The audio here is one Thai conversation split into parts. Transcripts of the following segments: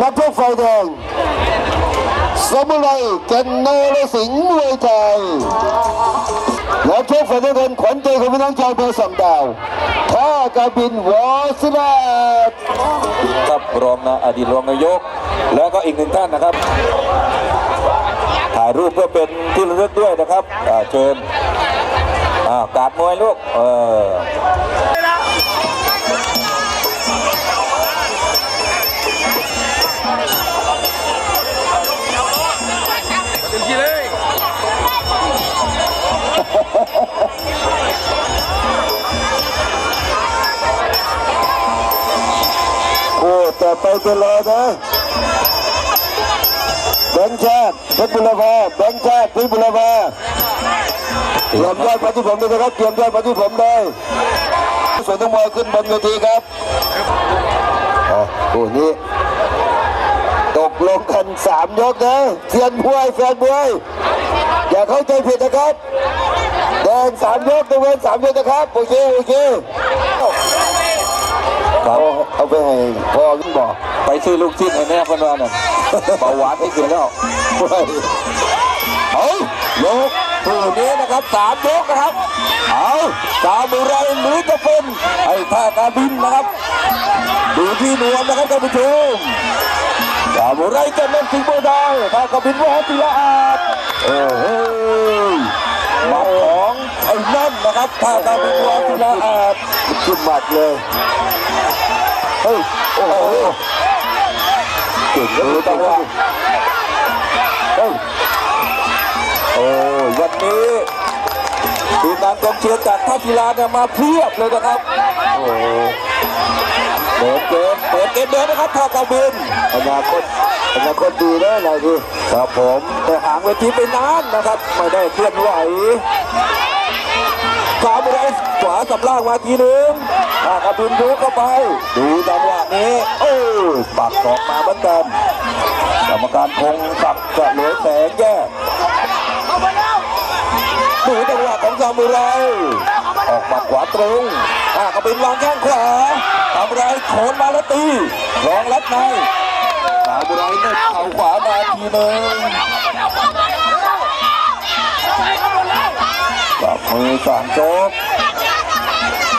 นักชกไฟแดงสมุไรเกนโนรสิงห์มวยไทยนักชกไฟแดงขวัญใจของพี่น้องชาวอำเภอสองดาวท่ากาบินวอสนาดครับรองนะอดีตรองนายก แล้วก็อีกหนึ่งท่านนะครับ ถ่ายรูปเพื่อเป็นที่ระลึกด้วยนะครับเชิญอากรมวยลูกเออ โอ้แต่ไปตลอดนะแบงค์ชาติเพชรบุรพาแบงค์ชาติเพชรบุรพาเตรียมยอดมาที่ผมเลยนะครับเตรียมยอดมาที่ผมเลยส่วนทั้งหมดขึ้นบนเวทีครับอะคู่นี้ตกลงกันสามยกนะเทียนมวยแฟนมวยอย่าเข้าใจผิดนะครับแดงสามยกตะเวนสามยกนะครับโอเคโอเค เอาเอาไปให้พ่อลุงบอกไปซื้อลูกชิ้นให้แม่เพันวาน่ะเบาหวานที่ขึ้นแล้วไว้เอายกคู่นี้นะครับสามยกนะครับ เอาสามุไรหรือจะเป็นไอ้ท่าการบินนะครับ ดูที่นวมนะครับท่านผู้ชมสามุไรจะเล่นสิงห์โบได้ท่าการบินว่าศิลาอาดโอ้โหหมัดของไอ้นั่นนะครับท่าการบินว่าศิลาอาดขึ้นหมัดเลยเฮ้ยโอ้โหเก่งดูเลยจัจังงหวะวะเฮ้ยโอ้วันนี้ทีมงานกองเชียร์จากท่ากีฬาเนี่ยมาเพียบเลยนะครับโอ้โหเปิดเกมเปิดเกมเดินนะครับท่ากาบินอนาคตอนาคตดีแนะนายดีครับผมแต่หางเวทีไปนานนะครับไม่ได้เคลื่อนไหว ขวาไม่ได้ขวาสับล่างมาทีหนึงท่ากาบินทุกเข้าไป ดูจังหวะนี้ โอ้ยปักศอกมาเหมือนกันกรรมการคงสับจะเหลือแสงแยกดูจังหวะของซามูไรออกหมัดขวาตรงท่ากาบินวางแข้งขวาซามูไรโขนมาแล้วตีรองรัดในสาวบุไรเนี่ยเข่าขวามาทีหนึ่ง กับมือสามโจ๊ก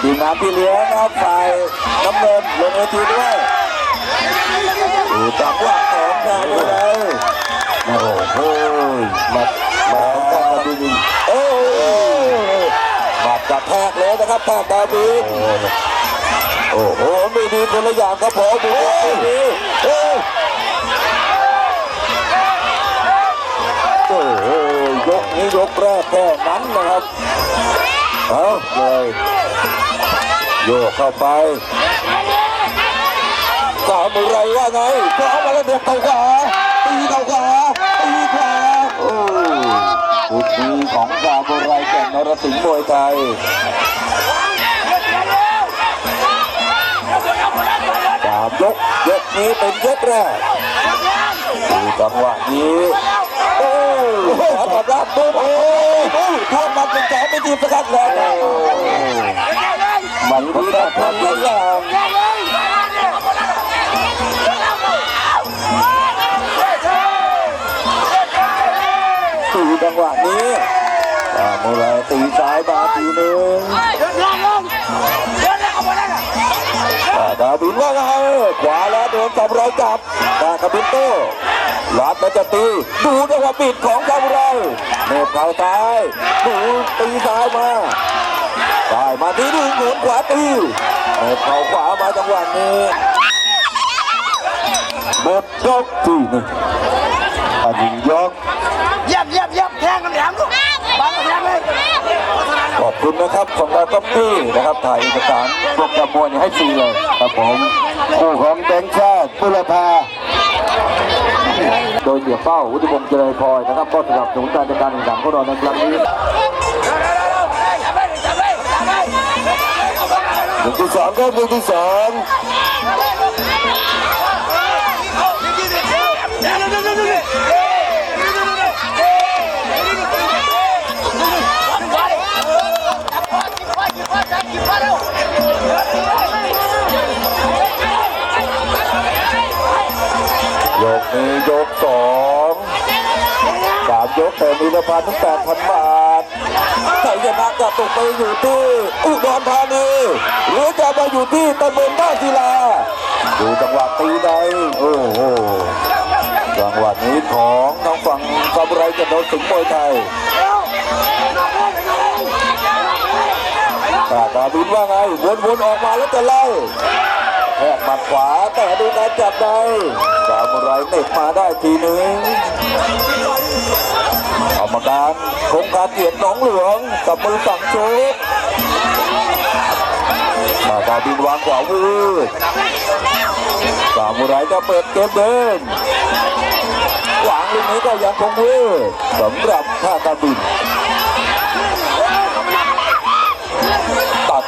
ทีมงานพี่เลี้ยงนะครับฝ่ายน้ำเงินลงเวทีด้วยดูจังหวะของสาวบุไรโอ้โหมัดมาตากระดินโอ้ยหมัดกระแทกเลยนะครับตาดาบินโอ้โหไม่ดีคนละอย่างครับผมดูดี ยกนี้ยกแรกแค่นั้นนะครับเอาเลยโยกเข้าไปสาวมุไรว่าไงก็เอามาแล้วเด็กเข่าขวาตีเข่าขวาตีขวาโอ้ลูกนี้ของสาวมุไรแก่นนรสิงห์มวยไทยสามยกยกนี้เป็นยกแรกดูจังหวะนี้ ขอตอบรับดูโอ้ยทอดมันเป็นแสนไม่ทีมสกัดแล้วมันดีนะทำหลายอย่างตีจังหวะนี้อ่าโมไรตีซ้ายมาทีหนึ่ง นว่าไงขวาแล้วโดนสับรอยจับดากระบินโต้ลัดแล้วจะตีดูจังหวะปิดของซาบุไรเนบเข่าซ้ายดูตีซ้ายมาได้มาทีหนึ่งหมุนขวาตีเปิดเข่าขวามาจังหวะนี้หมดยกที่หนึ่งอันนี้ยกเยี่ยมเยี่ยมเยี่ยมแทงกันแหลมลูกบังกันแหลมเลย ขอบคุณนะครับของเราก็ปี้นะครับถ่ายเอกสารโปรแกรมมวยให้ฟรีเลยครับผมคู่ของแบงค์ชาติบุรพาโดยเสียเป้าวุฒิพงษ์เจริญพลอยนะครับ ก็สำหรับสนุนการจัดการแข่งขันของเราในครั้งนี้หนึ่งที่สองครับหนึ่งที่สอง กสองสามยกแต่มีละพันถึงแปดพันบาทไทยชนะจะตกไปอยู่ที่อุดรธานีหรือจะมาอยู่ที่ตำบลท่านศิลาดูจังหวะตีใดโอ้โหจังหวะนี้ของทางฝั่งซาบุไรจะโดนสิงมวยไทยตาตาบินว่าไงวนๆออกมาแล้วจะไล่ แทกหมัดขวาแต่ดูการจับได้ซาบุไรเน็ตมาได้ทีหนึ่งกรรมการคงการเกียรติหนองหลวงกับมือสั่งโชกตาตาบินวางขวาวูดสามุไรจะเปิดเกมเดินหวังลูกนี้ก็ยังคงเวสำหรับท่ากรบิน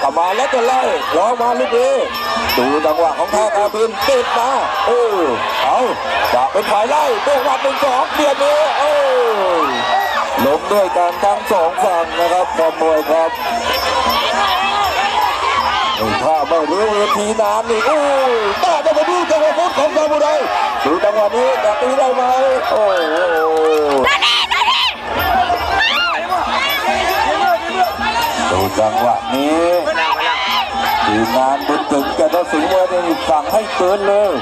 กลับมาแล้วจะไล่ล้อมาลูกนี้ดูจังหวะของท่ากระบินติดมาเออเอาจะเป็นฝ่ายไล่ตัววัดหนึ่งสองเดียวนี้เออล้มด้วยกันทั้งสองฝั่งนะครับขโมมวยครับถ้าไม่รู้เวทีนานนี่โอ้ยน่าจะมาดูจังหวะฟุตของซามูไรดูจังหวะนี้จะตีได้ไหมโอ้ดูจังหวะนี้ ทีมงานบุญถึงกันสิงห์วันนี้สั่งให้เกินเลย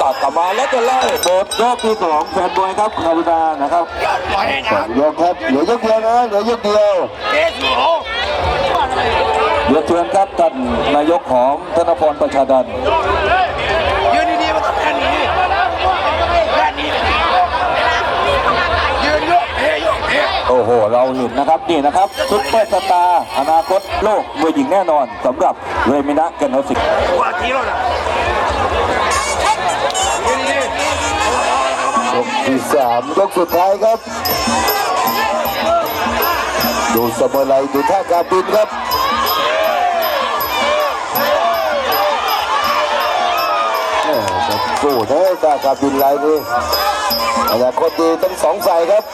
ตัดกลับมาแล้วจะไล่หมดยกที่สองแฟนบอยครับคารุณานะครับปล่อยให้สองยกครับเหลือยกเดียวนะเหลือยกเดียวเอ๊ะสูเรียนเชิญครับท่านนายกของธนพรประชาดันยืนดีๆมันต้องแค่นี้แค่นี้ยืนยกเฮ้ยกเฮ้ โอ้โห เราเห็นนะครับนี่นะครับซุปเปอร์สตาร์อนาคตโลกมวยหญิงแน่นอนสำหรับเรมินะเกนโนสิกว่าทีแล้วนะยืนดียกที่สามยกสุดท้ายครับ ดูสมอไรดูท่ากาบินครับแม่จะสู้นะท่ากาบินไรนี่อนาคตดีทั้งสองฝ่ายครับ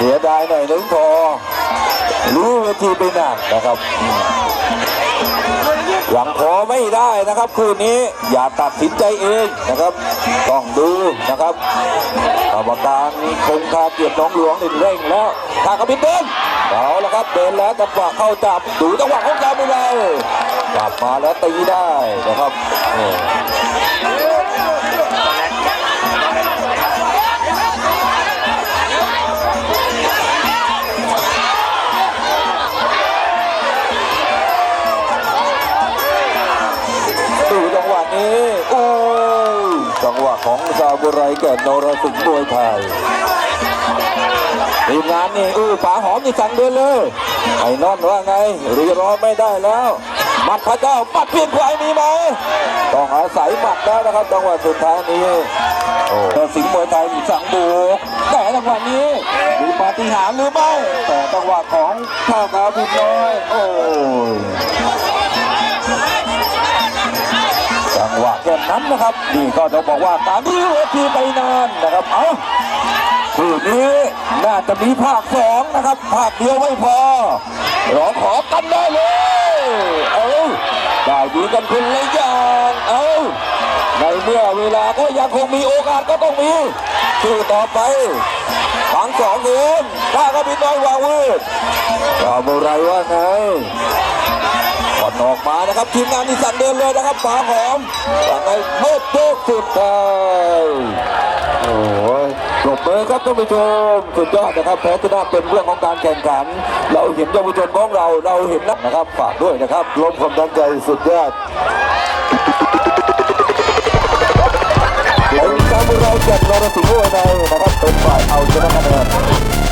เสียดายหน่อยนึงพอ รู้เวทีไปนานนะครับอืมยังพอไม่ได้นะครับคืนนี้อย่าตัดสินใจเองนะครับ ต้องดูนะครับกรรมการคงคาเกียรติน้องหลวงนี่เร่งแล้วทางกระบินเดินเอาละครับเดินแล้วจังหวะเข้าจับดูจังหวะของจามุไรจับมาแล้วตีได้นะครับ ของซาบุไรแก่นรสิงห์มวยไทยทีมงานนี่อู้ป๋าหอมนี่สั่งเดินเลยไอ้นอนว่าไงรีรอไม่ได้แล้วหมัดพระเจ้าหมัดเพียงควายมีไหมต้องอาศัยหมัดแล้วนะครับจังหวะสุดท้ายนี้สิงห์มวยไทยมีสั่งบุกแต่จังหวะนี้มีปาฏิหาริย์หรือไม่แต่จังหวะของท่ากาบินน้อยโอ้ย จังหวะแค่นั้นนะครับ นี่ก็ต้องบอกว่าการที่เวทีไปนานนะครับ เอาคืนนี้น่าจะมีภาคสองนะครับ ภาคเดียวไม่พอร้องขอกันได้เลย เอาได้ดีกันคนละอย่างเอาในเมื่อเวลาก็ยังคงมีโอกาสก็ต้องมีสู้ต่อไปฝังสองเงินถ้าก็บินน้อยวางวืดทำอะไรว่าไง อนออกมานะครับทีมงานนี่สั่งเดินเลยนะครับป๋าหอมว่าไงเมื่อโยกสุดท้ายโอ้ยปรบมือครับท่านผู้ชมสุดยอดนะครับแพ้ชนะเป็นเรื่องของการแข่งขัน เราเห็นเยาวชนของเราเราเห็นนักนะครับฝากด้วยนะครับลมความตั้งใจสุดยอดเป็นการเราเจ็ดนรสิงห์มวยไทยนะครับเป็นฝ่ายเอาชนะคะแนน